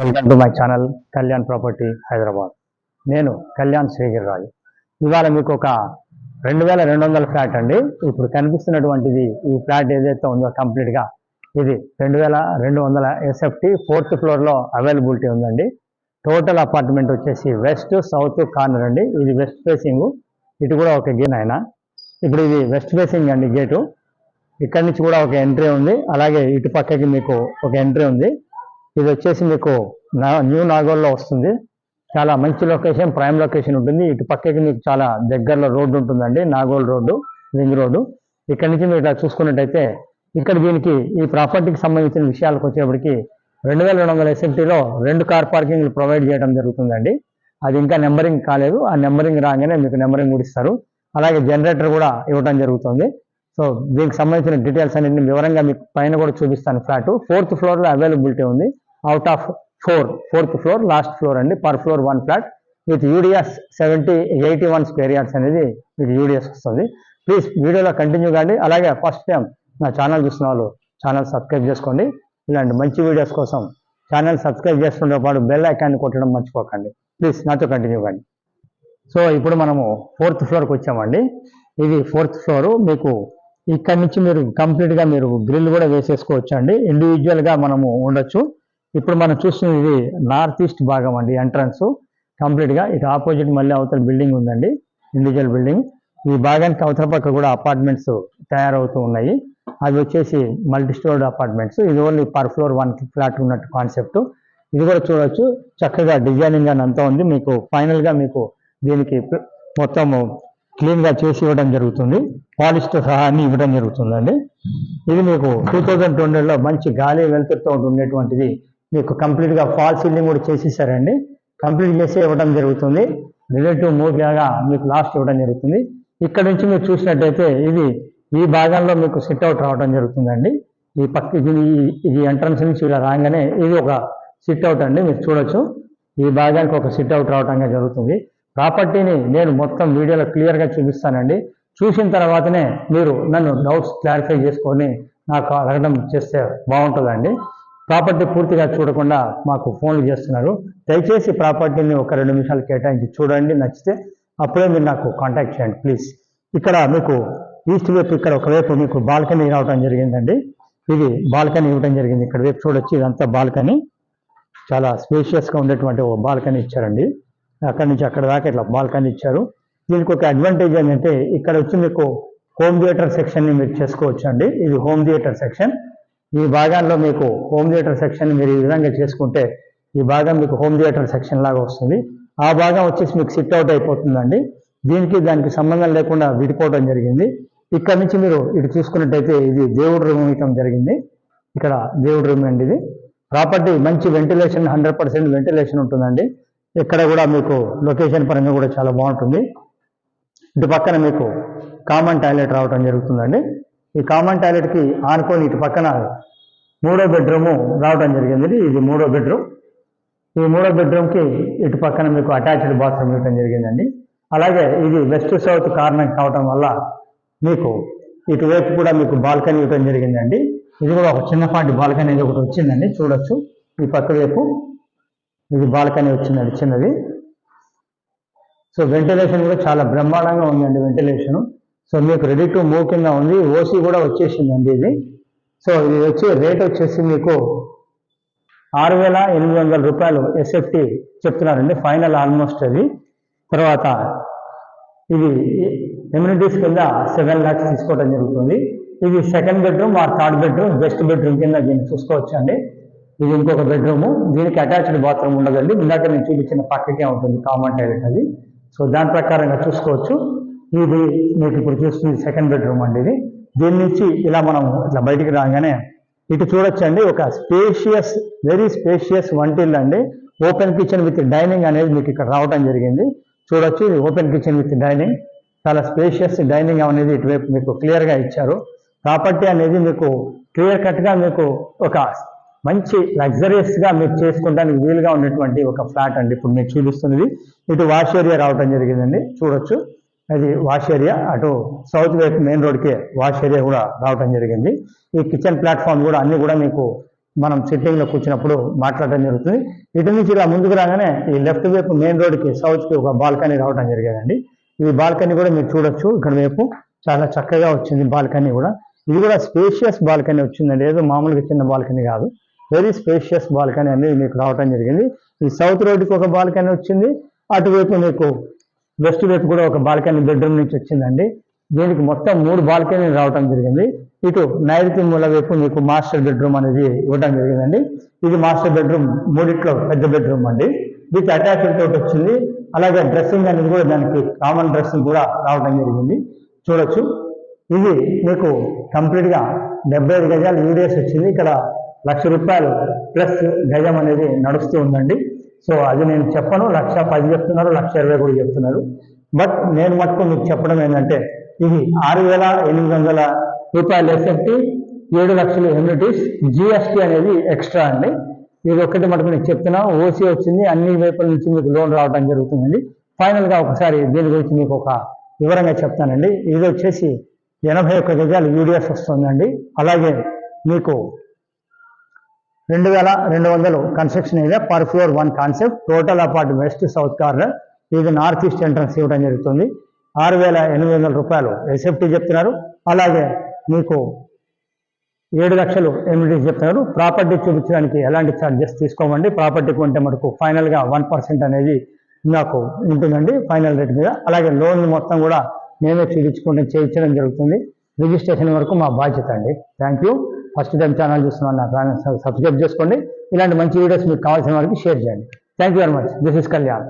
Welcome to my channel Kalyan property Hyderabad నేను కళ్యాణ్ శ్రీగిరి రాజు ఇవాళ మీకు ఒక రెండు వేల రెండు వందల ఫ్లాట్ అండి. ఇప్పుడు కనిపిస్తున్నటువంటిది ఈ ఫ్లాట్ ఏదైతే ఉందో కంప్లీట్గా ఇది రెండు వేల రెండు వందల ఎస్ఎఫ్టీ ఫోర్త్ ఫ్లోర్లో అవైలబిలిటీ ఉందండి. టోటల్ అపార్ట్మెంట్ వచ్చేసి వెస్ట్ సౌత్ కార్నర్ అండి. ఇది వెస్ట్ ఫేసింగ్. ఇటు కూడా ఒక గేన్ ఆయన ఇప్పుడు ఇది వెస్ట్ ఫేసింగ్ అండి గేటు. ఇక్కడి నుంచి కూడా ఒక ఎంట్రీ ఉంది. అలాగే ఇటు పక్కకి మీకు ఒక ఎంట్రీ ఉంది. ఇది వచ్చేసి మీకు నా న్యూ నాగోల్లో వస్తుంది. చాలా మంచి లొకేషన్ ప్రైమ్ లొకేషన్ ఉంటుంది. ఇటు పక్కకి మీకు చాలా దగ్గరలో రోడ్డు ఉంటుందండి. Nagole road ring road. ఇక్కడ నుంచి మీరు ఇట్లా చూసుకున్నట్టయితే ఇక్కడ దీనికి ఈ ప్రాపర్టీకి సంబంధించిన విషయాలకు వచ్చేప్పటికి రెండు వేల రెండు వందల ఎస్ఎఫ్టీలో రెండు కార్ పార్కింగ్లు ప్రొవైడ్ చేయడం జరుగుతుందండి. అది ఇంకా నెంబరింగ్ కాలేదు. ఆ నెంబరింగ్ రాగానే మీకు నెంబరింగ్ కూడా ఇస్తారు. అలాగే జనరేటర్ కూడా ఇవ్వడం జరుగుతుంది. సో దీనికి సంబంధించిన డీటెయిల్స్ అనేది వివరంగా మీకు పైన కూడా చూపిస్తాను ఫ్లాట్. ఫోర్త్ ఫ్లోర్లో అవైలబిలిటీ ఉంది. Out of four fourth floor last floor అండి. Per floor one flat with UDS seventy eighty one square yards అనేది మీకు యూడిఎస్ వస్తుంది. ప్లీజ్ వీడియోలో కంటిన్యూ కాండి. అలాగే ఫస్ట్ టైం నా ఛానల్ చూసిన వాళ్ళు ఛానల్ సబ్స్క్రైబ్ చేసుకోండి. ఇలాంటి మంచి వీడియోస్ కోసం ఛానల్ సబ్స్క్రైబ్ చేసుకునే పాటు బెల్ ఐకాన్ని కొట్టడం మర్చిపోకండి. ప్లీజ్ నాతో కంటిన్యూ కండి. సో ఇప్పుడు మనము ఫోర్త్ ఫ్లోర్కి వచ్చామండి. ఇది ఫోర్త్ ఫ్లోర్ మీకు ఇక్కడ నుంచి మీరు కంప్లీట్గా మీరు గ్రిల్ కూడా వేసేసుకోవచ్చు అండి ఇండివిజువల్గా మనము ఉండొచ్చు. ఇప్పుడు మనం చూస్తున్నది ఇది నార్త్ ఈస్ట్ భాగం అండి ఎంట్రన్స్. కంప్లీట్గా ఇటు ఆపోజిట్ మళ్ళీ అవతల బిల్డింగ్ ఉందండి ఇండివిజువల్ బిల్డింగ్. ఈ భాగానికి అవతల పక్క కూడా అపార్ట్మెంట్స్ తయారవుతూ ఉన్నాయి. అవి వచ్చేసి మల్టీ స్టోర్డ్ అపార్ట్మెంట్స్. ఇది only per floor one flat ఉన్నట్టు కాన్సెప్ట్. ఇది కూడా చూడొచ్చు. చక్కగా డిజైనింగ్ అని అంతా ఉంది. మీకు ఫైనల్గా మీకు దీనికి మొత్తం మొత్తము క్లీన్గా చేసి ఇవ్వడం జరుగుతుంది. పాలిస్టర్ సహా అన్ని ఇవ్వడం జరుగుతుందండి. ఇది మీకు టూ థౌజండ్ ట్వంటీలో మంచి గాలి వెలుతురుతో ఉండేటువంటిది మీకు కంప్లీట్గా ఫాల్ సీలింగ్ కూడా చేసేసారండి. కంప్లీట్ చేసి ఇవ్వడం జరుగుతుంది. రిలేటివ్ మూవ్ లాగా మీకు లాస్ట్ ఇవ్వడం జరుగుతుంది. ఇక్కడ నుంచి మీరు చూసినట్టయితే ఇది ఈ భాగంలో మీకు సిట్ అవుట్ రావడం జరుగుతుందండి. ఈ పక్క ఇది ఇది ఎంట్రన్స్ నుంచి ఇలా రాగానే ఇది ఒక సిట్ అవుట్ అండి మీరు చూడొచ్చు. ఈ భాగానికి ఒక సిట్ అవుట్ రావటంగా జరుగుతుంది. ప్రాపర్టీని నేను మొత్తం వీడియోలో క్లియర్గా చూపిస్తానండి. చూసిన తర్వాతనే మీరు నన్ను డౌట్స్ క్లారిఫై చేసుకొని నాకు అడగడం చేస్తే బాగుంటుందండి. ప్రాపర్టీ పూర్తిగా చూడకుండా మాకు ఫోన్లు చేస్తున్నారు. దయచేసి ప్రాపర్టీని ఒక రెండు నిమిషాలు కేటాయించి చూడండి నచ్చితే అప్పుడే మీరు నాకు కాంటాక్ట్ చేయండి ప్లీజ్. ఇక్కడ మీకు ఈస్ట్ వైపు ఇక్కడ ఒకవైపు మీకు బాల్కనీ రావడం జరిగిందండి. ఇది బాల్కనీ ఇవ్వడం జరిగింది. ఇక్కడ వైపు చూడొచ్చు ఇదంతా బాల్కనీ. చాలా స్పేషియస్గా ఉండేటువంటి ఒక బాల్కనీ ఇచ్చారండి. అక్కడి నుంచి అక్కడ దాకా ఇట్లా బాల్కనీ ఇచ్చారు. దీనికి ఒక అడ్వాంటేజ్ ఏంటంటే ఇక్కడ వచ్చి మీకు హోమ్ థియేటర్ సెక్షన్ని మీరు చేసుకోవచ్చు అండి ఇది హోమ్ థియేటర్ సెక్షన్. ఈ భాగాల్లో మీకు హోమ్ థియేటర్ సెక్షన్ మీరు ఈ విధంగా చేసుకుంటే ఈ భాగం మీకు హోమ్ థియేటర్ సెక్షన్ లాగా వస్తుంది. ఆ భాగం వచ్చేసి మీకు సిట్ అవుట్ అయిపోతుందండి. దీనికి దానికి సంబంధం లేకుండా విడిపోవడం జరిగింది. ఇక్కడ నుంచి మీరు ఇటు చూసుకున్నట్టయితే ఇది దేవుడు రూమ్ ఇవ్వటం జరిగింది. ఇక్కడ దేవుడు రూమ్ అండి ఇది. ప్రాపర్టీ మంచి వెంటిలేషన్ హండ్రెడ్ పర్సెంట్ వెంటిలేషన్ ఉంటుందండి. ఇక్కడ కూడా మీకు లొకేషన్ పరంగా కూడా చాలా బాగుంటుంది. ఇటు పక్కన మీకు కామన్ టాయిలెట్ రావడం జరుగుతుందండి. ఈ కామన్ టాయిలెట్కి ఆనుకొని ఇటు పక్కన మూడో బెడ్రూము రావడం జరిగింది. ఇది మూడో బెడ్రూమ్. ఈ మూడో బెడ్రూమ్కి ఇటు పక్కన మీకు అటాచ్డ్ బాత్రూమ్ ఇవ్వడం జరిగిందండి. అలాగే ఇది వెస్ట్ సౌత్ కార్నర్ కావటం వల్ల మీకు ఇటువైపు కూడా మీకు బాల్కనీ ఇవ్వడం జరిగిందండి. ఇది కూడా ఒక చిన్నపాటి బాల్కనీ ఒకటి వచ్చిందండి. చూడొచ్చు. ఈ పక్క వైపు ఇది బాల్కనీ వచ్చిందండి చిన్నది. సో వెంటిలేషన్ కూడా చాలా బ్రహ్మాండంగా ఉందండి వెంటిలేషన్. సో మీకు రెడీ టు మూవ్ కింద ఉంది ఓసీ కూడా వచ్చేసిందండి ఇది. సో ఇది వచ్చి రేట్ వచ్చేసి మీకు ఆరు వేల ఎనిమిది వందల రూపాయలు ఎస్ఎఫ్టీ చెప్తున్నారండి ఫైనల్ ఆల్మోస్ట్ అది. తర్వాత ఇది ఎమ్యూనిటీస్ కింద సెవెన్ ల్యాక్స్ తీసుకోవడం జరుగుతుంది. ఇది second bedroom or third bedroom best bedroom కింద దీన్ని చూసుకోవచ్చు అండి ఇది ఇంకొక బెడ్రూమ్ దీనికి అటాచ్డ్ బాత్రూమ్ ఉండదండి. ఇందాక నేను చూపించిన పక్కకే ఉంటుంది కామన్ టాయిలెట్ అది. సో దాని ప్రకారంగా చూసుకోవచ్చు. ఇది మీకు ఇప్పుడు చూస్తుంది సెకండ్ బెడ్రూమ్ అండి ఇది. దీని నుంచి ఇలా మనం ఇట్లా బయటికి రాగానే ఇటు చూడొచ్చండి ఒక స్పేషియస్ వెరీ స్పేషియస్ వంటిల్లు అండి. ఓపెన్ కిచెన్ విత్ డైనింగ్ అనేది మీకు ఇక్కడ రావడం జరిగింది. చూడొచ్చు ఇది ఓపెన్ కిచెన్ విత్ డైనింగ్ చాలా స్పేషియస్ డైనింగ్ అనేది ఇటువైపు మీకు క్లియర్గా ఇచ్చారు. ప్రాపర్టీ అనేది మీకు క్లియర్ కట్గా మీకు ఒక మంచి లగ్జరియస్గా మీరు చేసుకోవడానికి వీలుగా ఉన్నటువంటి ఒక ఫ్లాట్ అండి. ఇప్పుడు మీరు చూపిస్తున్నది. ఇటు వాష్ ఏరియా రావడం జరిగిందండి. చూడొచ్చు. అది వాష్ ఏరియా. అటు సౌత్ వైపు మెయిన్ రోడ్కి వాష్ ఏరియా కూడా రావడం జరిగింది. ఈ కిచెన్ ప్లాట్ఫామ్ కూడా అన్నీ కూడా మీకు మనం సిట్టింగ్లో కూర్చున్నప్పుడు మాట్లాడడం జరుగుతుంది. ఇటు నుంచి ఇలా ముందుకు రాగానే ఈ లెఫ్ట్ వైపు మెయిన్ రోడ్కి సౌత్కి ఒక బాల్కనీ రావడం జరిగేదండి. ఈ బాల్కనీ కూడా మీరు చూడొచ్చు. ఇక్కడ వైపు చాలా చక్కగా వచ్చింది బాల్కనీ కూడా. ఇది కూడా స్పేషియస్ బాల్కనీ వచ్చిందండి. ఏదో మామూలుగా చిన్న బాల్కనీ కాదు. వెరీ స్పేషియస్ బాల్కనీ అనేది మీకు రావడం జరిగింది. ఈ సౌత్ రోడ్కి ఒక బాల్కనీ వచ్చింది. అటువైపు మీకు వెస్ట్ వైపు కూడా ఒక బాల్కనీ బెడ్రూమ్ నుంచి వచ్చిందండి. దీనికి మొత్తం మూడు బాల్కనీ రావడం జరిగింది. ఇటు నైరుతి మూల వైపు మీకు మాస్టర్ బెడ్రూమ్ అనేది ఇవ్వడం జరిగిందండి. ఇది మాస్టర్ బెడ్రూమ్ మూడిట్లో పెద్ద బెడ్రూమ్ అండి. విత్ అటాచ్డ్ తోటి వచ్చింది. అలాగే డ్రెస్సింగ్ అనేది కూడా దానికి కామన్ డ్రెస్సింగ్ కూడా రావడం జరిగింది. చూడొచ్చు. ఇది మీకు కంప్లీట్గా డెబ్బై ఐదు గజాలు యూడిఎస్ వచ్చింది. ఇక్కడ లక్ష రూపాయలు ప్లస్ గజం అనేది నడుస్తూ ఉందండి. సో అది నేను చెప్పను లక్ష పది చెప్తున్నారు లక్ష ఇరవై కూడా చెప్తున్నారు. బట్ నేను మటుకు మీకు చెప్పడం ఏంటంటే ఇది ఆరు వేల ఎనిమిది వందల రూపాయలు ఎస్ఎఫ్టీ ఏడు లక్షలు ఎమ్యూనిటీస్ జిఎస్టీ అనేది ఎక్స్ట్రా అండి. ఇది ఒక్కటి మటుకు నేను చెప్తున్నా ఓసీ వచ్చింది అన్ని వైపుల నుంచి మీకు లోన్ రావడం జరుగుతుందండి. ఫైనల్గా ఒకసారి దీని గురించి మీకు ఒక వివరంగా చెప్తానండి. ఇది వచ్చేసి ఎనభై ఒక్క గజాలు యూడిఎస్ వస్తుందండి. అలాగే మీకు రెండు వేల రెండు వందలు construction area per floor one concept. Total apart west south corner. ఇది నార్త్ ఈస్ట్ ఎంట్రన్స్ ఇవ్వడం జరుగుతుంది. ఆరు వేల ఎనిమిది వందల రూపాయలు ఎస్ఎఫ్టీ చెప్తున్నారు. అలాగే మీకు ఏడు లక్షలు ఎనిమిది చెప్తున్నారు. ప్రాపర్టీ చూపించడానికి ఎలాంటి ఛార్జెస్ తీసుకోమండి. ప్రాపర్టీ కొంటే మటుకు ఫైనల్గా వన్ పర్సెంట్ అనేది నాకు ఉంటుందండి ఫైనల్ రేట్ మీద. అలాగే లోన్ మొత్తం కూడా మేమే చూపించుకుంటే చేయించడం జరుగుతుంది. రిజిస్ట్రేషన్ వరకు మా బాధ్యత అండి. Thank you first time channel చూస్తున్నాను నా ఛానల్ సబ్స్క్రైబ్ చేసుకోండి. ఇలాంటి మంచి వీడియోస్ మీకు కావాల్సిన వారికి షేర్ చేయండి. Thank you very much this is Kalyan